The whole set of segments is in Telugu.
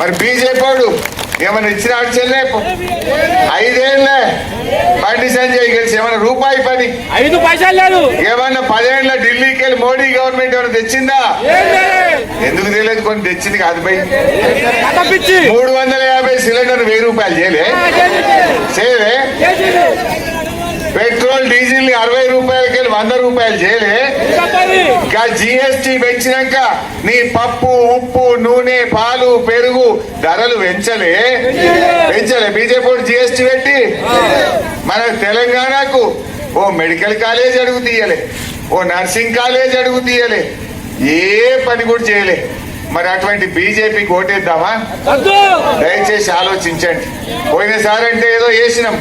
మరి బీజేపీ వాడు ఏమైనా ఇచ్చినాడు చెల్లే? ఐదేళ్ళే. బండి సంజయ్ గెలిచి ఏమైనా రూపాయి పని? ఐదు పైసలు లేదు. ఏమన్నా పదేళ్ళ ఢిల్లీకి వెళ్ళి మోడీ గవర్నమెంట్ ఏమైనా తెచ్చిందా? ఎందుకు తెలియదు కొన్ని తెచ్చింది కాదు పోయి. మూడు వందల యాభై సిలిండర్ వెయ్యి రూపాయలు చేయలే. చేయలే. పెట్రోల్ డీజిల్ని అరవై రూపాయలకి వెళ్ళి వంద రూపాయలు చేయలే ఇంకా జిఎస్టి పెంచినాక నీ పప్పు ఉప్పు నూనె పాలు పెరుగు ధరలు పెంచలే. పెంచలే. బీజేపీ జిఎస్టి పెట్టి మన తెలంగాణకు ఓ మెడికల్ కాలేజ్ అడుగు తీయలే. ఓ నర్సింగ్ కాలేజ్ అడుగు తీయలే. ఏ పని కూడా చేయలే మరి అటువంటి బీజేపీకి ఓటేద్దామా. దయచేసి ఆలోచించండి. పోయినసారి అంటే ఏదో వేసినాం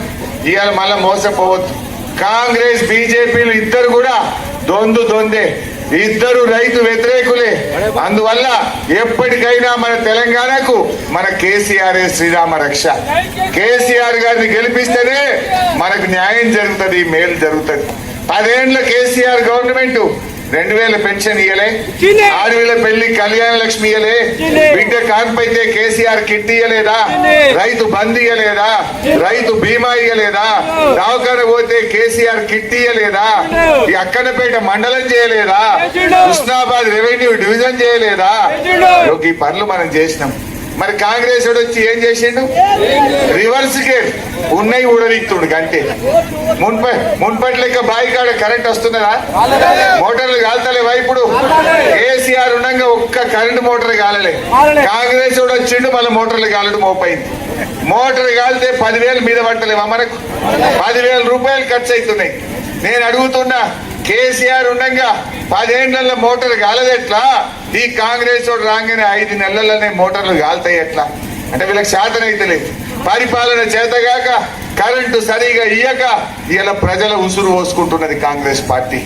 ఇవాళ మళ్ళీ మోసపోవద్దు కాంగ్రెస్ బీజేపీలు ఇద్దరు కూడా దొందు దొందే. ఇద్దరు రైతు వ్యతిరేకులే. అందువల్ల ఎప్పటికైనా మన తెలంగాణకు మన కేసీఆర్ శ్రీరామ రక్ష. కేసీఆర్ గారిని గెలిపిస్తేనే మనకు న్యాయం జరుగుతుంది మేలు జరుగుతుంది. పదేండ్ల కేసీఆర్ గవర్నమెంట్ రెండు వేల పెన్షన్ ఇయ్యలే. ఆరు వేల పెళ్ళి కళ్యాణ లక్ష్మి ఇయ్యలే. బిడ్డ కాన్పైతే కేసీఆర్ కిట్ ఇయ్యలేదా. రైతు బంద్ ఇయ్యలేదా? రైతు బీమా ఇయ్యలేదా? దవాఖాన పోతే కేసీఆర్ కిట్ ఇయ్యలేదా? ఈ అక్కనపేట మండలం చేయలేదా. కృష్ణాబాద్ రెవెన్యూ డివిజన్ చేయలేదా? ఈ పనులు మనం చేసినాం. మరి కాంగ్రెస్ వచ్చి ఏం చేసిండు? రివర్స్ గేర్ ఉన్నాయి ఊడదీక్తుడు అంతే మున్ప మున్పటి లెక్క బావి కాడ కరెంట్ వస్తున్నదా? మోటార్లు కాలుతలేవా ఇప్పుడు? కేసీఆర్ ఉండగా ఒక్క కరెంట్ మోటార్ కాలలే. కాంగ్రెస్ వాడు వచ్చిండు మళ్ళీ మోటార్లు కాలడం మోపైంది. మోటార్ కాలితే పదివేలు మీద పట్టలేవా మనకు? పదివేల రూపాయలు ఖర్చు అవుతున్నాయి నేను అడుగుతున్నా కేసీఆర్ ఉండగా పదేళ్ళలో మోటార్ కాలదెట్లా? ఈ కాంగ్రెస్ వాడు రాగానే ఐదు నెలలనే మోటార్లు కాలుతాయి ఎట్లా? అంటే వీళ్ళకి శాతం అయితే లేదు పరిపాలన చేతగాక కరెంటు సరిగా ఇయ్యక ఇలా ప్రజల ఉసురు పోసుకుంటున్నది కాంగ్రెస్ పార్టీ.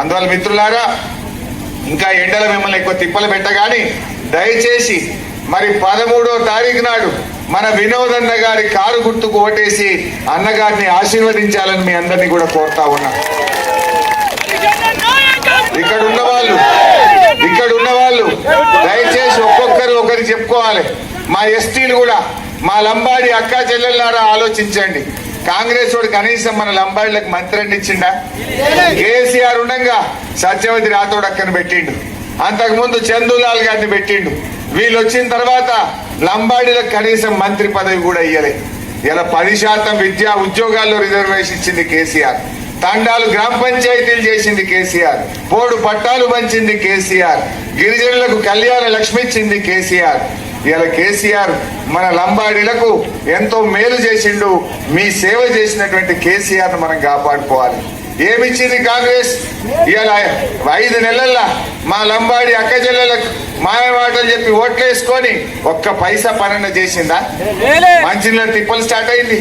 అందువల్ల మిత్రులారా ఇంకా ఎండల మిమ్మల్ని ఎక్కువ తిప్పలు పెట్టగాని దయచేసి మరి పదమూడో తారీఖు నాడు మన వినోదన్న గారి కారు గుర్తుకు ఓటేసి అన్నగారిని ఆశీర్వదించాలని మీ అందరినీ కూడా కోరుతా ఉన్నా. ఇక్కడ ఉన్న వాళ్ళు ఇక్కడ ఉన్న వాళ్ళు దయచేసి ఒక్కొక్కరు ఒకరు చెప్పుకోవాలి మా ఎస్టీలు కూడా మా లంబాడి అక్క చెల్లెళ్ళారా ఆలోచించండి. కాంగ్రెస్ వాడు కనీసం మన లంబాడిలకు మంత్రి అని ఇచ్చిండా? కేసీఆర్ ఉండగా సత్యవతి రాథోడ్ అక్కను పెట్టిండు. అంతకుముందు చందులాల్ గారిని పెట్టిండు. వీళ్ళు వచ్చిన తర్వాత లంబాడీలకు కనీసం మంత్రి పదవి కూడా ఇయ్యలే. ఇలా పది శాతం విద్యా ఉద్యోగాల్లో రిజర్వేషన్ ఇచ్చింది కేసీఆర్. తండాలు గ్రామ పంచాయతీలు చేసింది కేసీఆర్. పోడు పట్టాలు పంచింది కేసీఆర్. గిరిజనులకు కళ్యాణ లక్ష్మి ఇచ్చింది కేసీఆర్. ఇలా కేసీఆర్ మన లంబాడీలకు ఎంతో మేలు చేసిండు. మీ సేవ చేసినటువంటి కేసీఆర్ మనం కాపాడుకోవాలి. ఏమిచ్చింది కాంగ్రెస్? ఇలా ఐదు నెలల్లో మా లంబాడి అక్క చెల్లెలకు మాయ మాటలు చెప్పి ఓట్లేసుకొని ఒక్క పైసా పనన్న చేసిందా. మంచినీళ్ళ తిప్పలు స్టార్ట్ అయింది.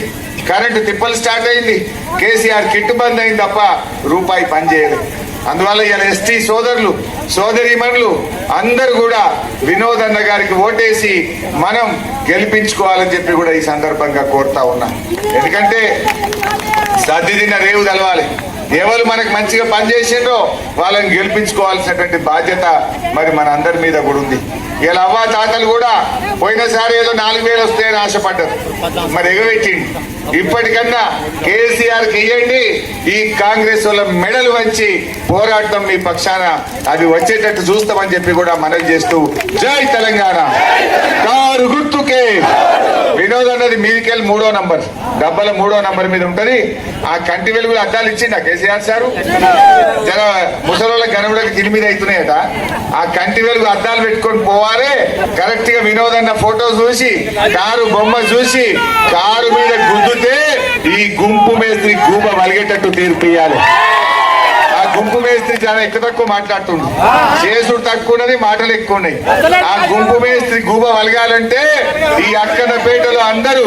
కరెంటు తిప్పలు స్టార్ట్ అయింది. కేసీఆర్ కిట్టు బంద్ అయింది తప్ప రూపాయి పని చేయలేదు. అందువల్ల ఇలా ఎస్టీ సోదరులు సోదరీమణులు అందరు కూడా వినోద్ అన్న గారికి ఓటేసి మనం గెలిపించుకోవాలని చెప్పి కూడా ఈ సందర్భంగా కోరుతా ఉన్నా. ఎందుకంటే సర్దిదిన రేవు తెలవాలి. ఎవరు మనకు మంచిగా పనిచేసిండ్రో వాళ్ళని గెలిపించుకోవాల్సినటువంటి బాధ్యత మరి మన అందరి మీద కూడా ఉంది. ఇలా అవ్వ తాతలు కూడా పోయినసారి ఏదో నాలుగు వేలు వస్తాయని ఆశపడ్డారు. మరి ఎగబెట్టింది ఇప్పటికన్నా కేసీఆర్ ఇయ్యండి ఈ కాంగ్రెస్ వాళ్ళ మెడలు వంచి పోరాటం మీ పక్షాన అది వచ్చేటట్టు చూస్తామని చెప్పి కూడా మనవి చేస్తూ జై తెలంగాణ. కారు గుర్తుకే. వినోద్ అన్నది మీదికెళ్ళి మూడో నంబర్. డబ్బల మూడో నంబర్ మీద ఉంటది. ఆ కంటి వెలుగులు అద్దాలు ఇచ్చిండ కేసీఆర్ సారు. జర ముసలోళ్ళ గనువులకు గిరి మీద అవుతున్నాయట. ఆ కంటి వెలుగు అద్దాలు పెట్టుకొని పోవాలే. కరెక్ట్గా వినోద్ అన్న ఫోటో చూసి కారు బొమ్మ చూసి కారు మీద గుద్దుతే ఈ గుంపు మేస్త్రి గూబ వలిగేటట్టు తీర్పు ఇయ్యాలి గుంపు మేస్త్రి చాలా ఎక్కువ తక్కువ మాట్లాడుతుండు. చేసుడు తక్కువ ఉన్నది మాటలు ఎక్కువ ఉన్నాయి ఆ గుంపు మేస్త్రి గూబ వలగాలంటే ఈ అక్కన పేటలో అందరూ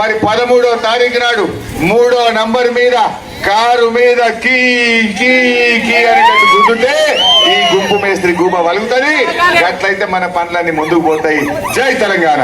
మరి పదమూడో తారీఖు నాడు మూడో నంబర్ మీద కారు మీద కీ కీ కీ అని గుద్దుతే ఈ గుంపు మేస్త్రి గూబ వలుగుతుంది. అట్లయితే మన పనులన్నీ ముందుకు పోతాయి. జై తెలంగాణ.